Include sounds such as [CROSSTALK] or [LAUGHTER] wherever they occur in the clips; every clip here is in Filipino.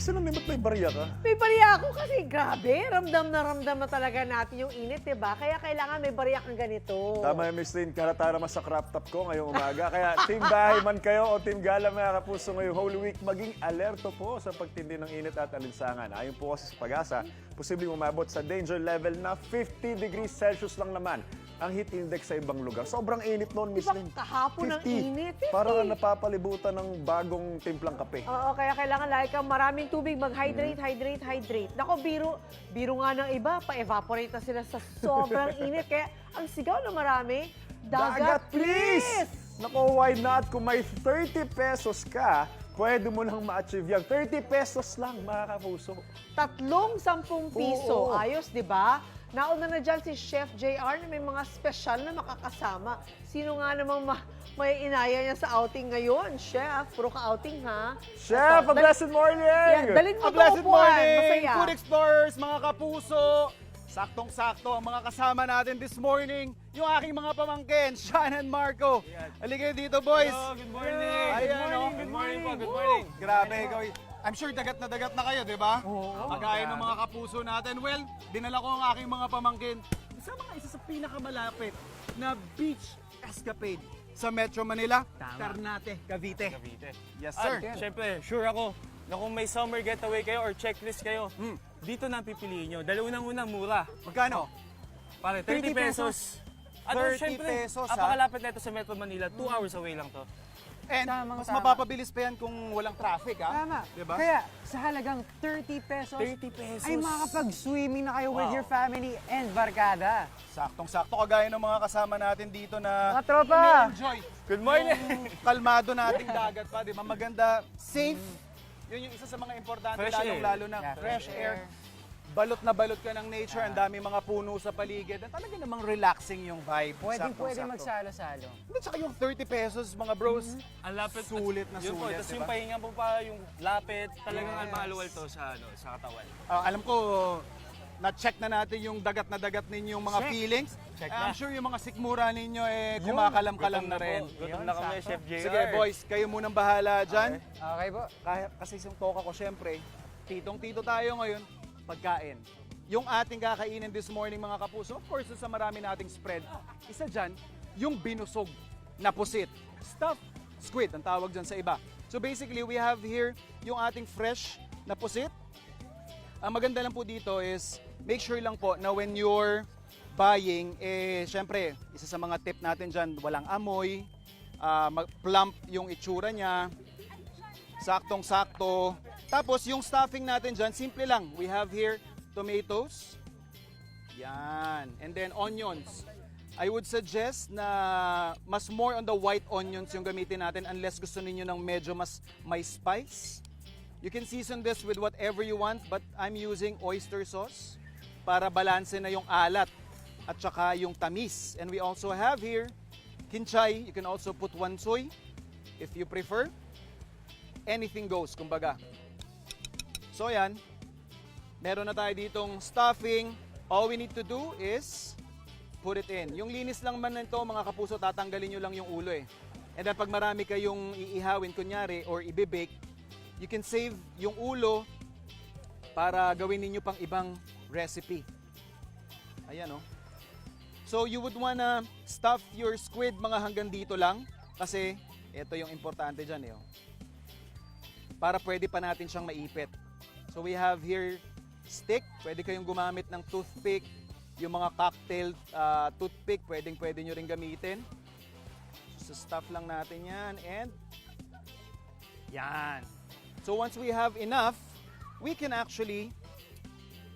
Saan naman ba't may barya ka? May bariya ako kasi grabe, ramdam na ramdam na talaga natin yung init, di ba? Kaya kailangan may bariya kang ganito. Tama yung Miss Lynn, karata naman sa crop top ko ngayong umaga. Kaya team bahay man kayo o team gala mga kapuso ngayong Holy Week, maging alerto po sa pagtindi ng init at alinsangan. Ayon po kasi sa pag-asa, posibleng umabot sa danger level na 50 degrees Celsius lang naman ang heat index sa ibang lugar. Sobrang init noon, Miss Lynn. kahapon ang init, 50. Parang napapalibutan ng bagong timplang kape. Oo, kaya kailangan lagi kang maraming tubig, mag-hydrate, hydrate, hydrate. Nako, biro, biro nga ng iba, pa-evaporate na sila sa sobrang [LAUGHS] init. Kaya ang sigaw na marami, dagat, please! Nako, why not? Kung may 30 pesos ka, pwede mo lang ma-achieve yan. 30 pesos lang, mga kapuso. Tatlong sampung piso. Oo. Ayos, di ba? Nauna na dyan si Chef JR na may mga special na makakasama. Sino nga namang ma- may inaya niya sa outing ngayon? Chef, puro ka-outing ha? Chef, a blessed morning! Yan, dalhin mo A to blessed upuan. morning, Masaya. Food Explorers, mga kapuso! Saktong-sakto ang mga kasama natin this morning, yung aking mga pamangkin, Sean and Marco. Halika dito, boys. good morning. Ayan, oh. Good morning po, good morning. Grabe, ikaw. I'm sure dagat na dagat na kayo, di ba? Oo. Kagaya ng mga kapuso natin. Well, dinala ko ang aking mga pamangkin sa mga isa sa pinakamalapit na beach escapade sa Metro Manila, Ternate, Cavite. Cavite. Yes, At sir. syempre, sure ako na kung may summer getaway kayo or checklist kayo, Hmm. dito na ang pipiliin nyo. Dahil unang-unang mura. Magkano? Pare, 30, 30 pesos. At 30 syempre, pesos, ha? Napakalapit na ito sa Metro Manila. 2 hours away lang to. And Tamang mas tama. mapapabilis pa yan kung walang traffic, ha? Tama. Diba? Kaya sa halagang 30 pesos, 30 pesos. ay makakapag-swimming na kayo with Wow. your family and barkada. Saktong-sakto kagaya ng mga kasama natin dito na Mga tropa! enjoy Good morning! yung kalmado nating dagat pa, di ba? Maganda, safe. Yun yung isa sa mga importante, Fresh lalong air. lalo na Yeah, fresh fresh air. air. Balot na balot ka ng nature, ang dami mga puno sa paligid. At talaga namang relaxing yung vibe. Pwede Saktong-sakto. magsalo-salo. Hindi, tsaka yung 30 pesos, mga bros. Ang lapit. Sulit na yun Po, sulit, Tapos diba? yung pahinga po pa, yung lapit, talagang Yes. almaluwal to sa, ano, sa katawan. Ah, alam ko, na-check na natin yung dagat na dagat ninyong mga Check. feelings. Check I'm na. sure yung mga sikmura ninyo eh kumakalam-kalam na rin. Po. Gutom Yun, na kami, sakto. Chef JR. Sige boys, kayo munang bahala dyan. Okay po. Kaya, kasi yung toka ko syempre, titong-tito tayo ngayon, pagkain. Yung ating kakainin this morning mga kapuso, of course, sa marami nating spread, isa dyan, yung binusog na pusit. Stuffed squid, ang tawag dyan sa iba. So basically, we have here yung ating fresh na pusit. Ang maganda lang po dito is, make sure lang po na when you're buying, eh, syempre, isa sa mga tip natin dyan, walang amoy, mag- plump yung itsura niya, saktong-sakto. Tapos yung stuffing natin dyan, simple lang. We have here tomatoes. Yan. And then onions. I would suggest na mas more on the white onions yung gamitin natin unless gusto niyo ng medyo mas may spice. You can season this with whatever you want but I'm using oyster sauce para balanse na yung alat at saka yung tamis. And we also have here kinchay. You can also put wansoy if you prefer anything goes, kumbaga. So yan, meron na tayo ditong stuffing. All we need to do is put it in. Yung linis lang man nito, mga kapuso, tatanggalin nyo lang yung ulo eh. And then pag marami kayong iihawin, kunyari, or ibibake, you can save yung ulo para gawin ninyo pang ibang recipe. Ayan oh. So you would wanna stuff your squid mga hanggang dito lang kasi ito yung importante dyan eh. oh para pwede pa natin siyang maipit. So we have here stick, pwede kayong gumamit ng toothpick, yung mga cocktail ah, toothpick, pwedeng pwede nyo rin gamitin. So stuff lang natin yan and yan. So once we have enough, we can actually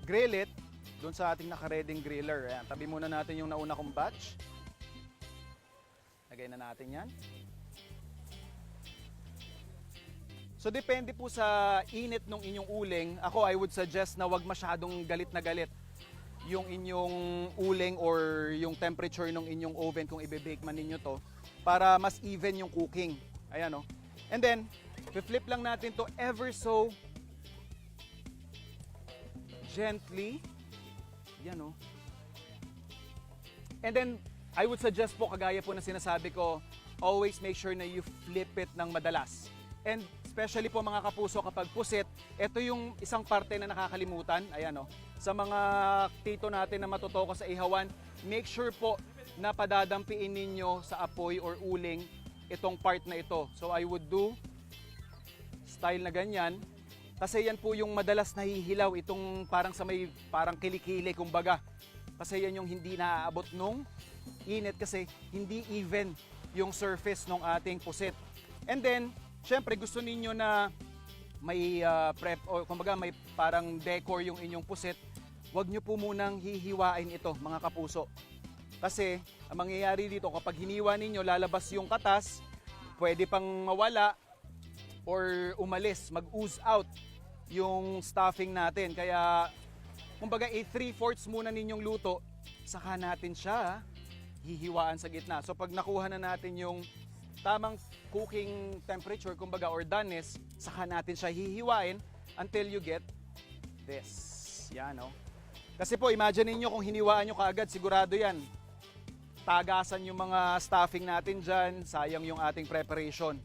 grill it doon sa ating nakareding griller. Ayan, tabi muna natin yung nauna kong batch. Lagay na natin yan. So depende po sa init ng inyong uling. Ako I would suggest na wag masyadong galit na galit yung inyong uling or yung temperature ng inyong oven kung ibe-bake man ninyo to para mas even yung cooking. Ayan oh. And then, flip lang natin to ever so gently. Yan oh. And then, I would suggest po, kagaya po na sinasabi ko, always make sure na you flip it ng madalas. And especially po mga kapuso kapag pusit, ito yung isang parte na nakakalimutan. Ayan o. Sa mga tito natin na matutoko sa ihawan, make sure po na padadampiin ninyo sa apoy or uling itong part na ito. So I would do style na ganyan. Kasi yan po yung madalas nahihilaw, itong parang sa may parang kilikili kumbaga. Kasi yan yung hindi naaabot nung init kasi hindi even yung surface ng ating pusit. And then, syempre gusto ninyo na may ah, prep o kumbaga may parang decor yung inyong pusit, wag nyo po munang hihiwain ito mga kapuso. Kasi ang mangyayari dito kapag hiniwa ninyo lalabas yung katas, pwede pang mawala or umalis, mag-ooze out yung stuffing natin. Kaya, kumbaga, i 3 fourths muna ninyong luto, saka natin siya hihiwaan sa gitna. So, pag nakuha na natin yung tamang cooking temperature, kumbaga, or doneness, saka natin siya hihiwain until you get this. Yan, no? Kasi po, imagine niyo kung hiniwaan nyo kaagad, sigurado yan. Tagasan yung mga stuffing natin dyan, sayang yung ating preparation.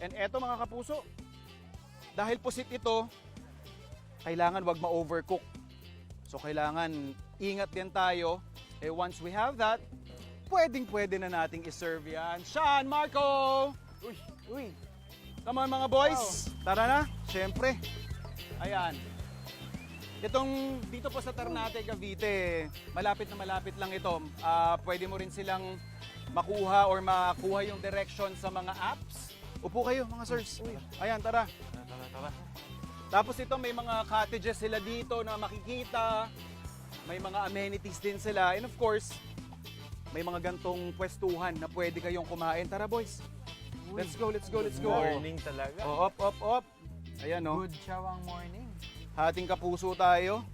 And eto mga kapuso, dahil pusit ito, kailangan wag ma-overcook. So kailangan ingat din tayo. Eh once we have that, pwedeng pwede na nating iserve yan. Sean, Marco! Uy, uy. Come on mga boys. Tara na, syempre. Ayan. Itong dito po sa Ternate, Cavite, malapit na malapit lang ito. Ah, pwede mo rin silang makuha or makuha yung direction sa mga apps. Upo kayo mga sirs. Ayan, tara. Tapos ito may mga cottages sila dito na makikita. May mga amenities din sila. And of course, may mga gantong pwestuhan na pwede kayong kumain. Tara boys. Let's go, let's go, let's go. Morning talaga. Oh, up, up, up. Ayan oh. Good chow ang morning. Hating kapuso tayo.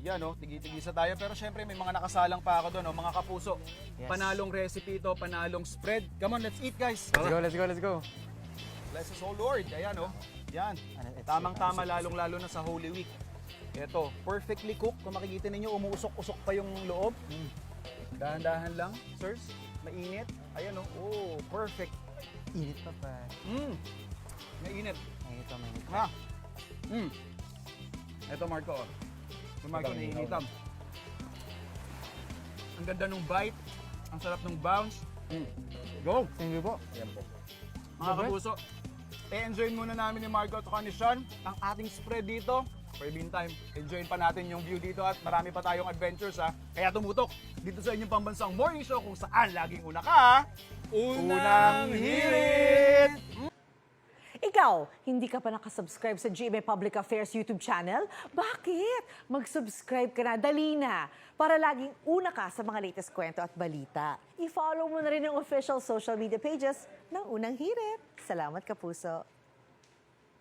Yan oh, tigi-tigisa tayo. Pero syempre may mga nakasalang pa ako doon, oh, mga kapuso. Panalong recipe ito, panalong spread. Come on, let's eat guys. Let's go, let's go, let's go. Bless us, oh Lord. Ayan oh. Yan. Tamang-tama lalong-lalo na sa Holy Week. Ito, perfectly cooked. Kung makikita ninyo, umuusok-usok pa yung loob. Dahan-dahan lang, sirs. Mainit. Ayan oh. Oh, perfect. Init pa pa. Mm. Mainit. Ay, ito, mainit. Ha? Mm. Ito, Marco. oh. Ito, Marco, naiinitam. Ang ganda nung bite. Ang sarap nung bounce. Mm. Go! Thank you po. Mga kapuso, e-enjoyin muna namin ni Marco at saka ni Sean ang ating spread dito. For meantime, enjoyin pa natin yung view dito at marami pa tayong adventures ha. Kaya tumutok dito sa inyong pambansang morning show kung saan laging una ka. Unang hirit! Ikaw, hindi ka pa nakasubscribe sa GMA Public Affairs YouTube channel? Bakit? Mag-subscribe ka na, dali na, para laging una ka sa mga latest kwento at balita. I-follow mo na rin ang official social media pages ng Unang Hirit. Salamat, Kapuso.